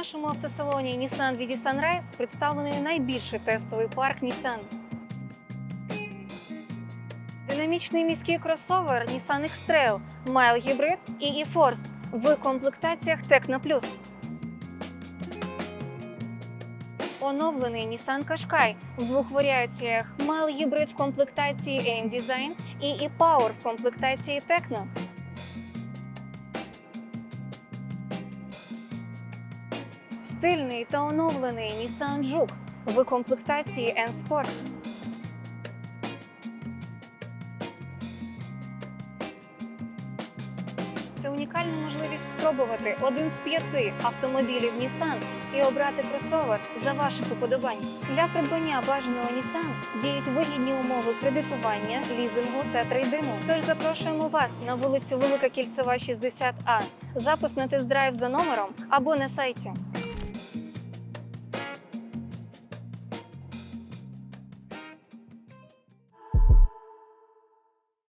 нашому автосалоні Nissan VD Sunrise представлений найбільший тестовий парк Nissan. Динамічний міський кросовер Nissan X-Trail, Mile Hybrid і e-Force в комплектаціях Tecno Plus. Оновлений Nissan Qashqai в двох варіаціях Mile Hybrid в комплектації N-Design і e-Power в комплектації Tecno. Стильний та оновлений Nissan Juke в комплектації N-Sport. Це унікальна можливість спробувати один з п'яти автомобілів Nissan і обрати кросовер за ваших уподобань. Для придбання бажаного Nissan діють вигідні умови кредитування, лізингу та трейдину. Тож запрошуємо вас на вулицю Велика Кільцева, 60А. Запис на тест-драйв за номером або на сайті.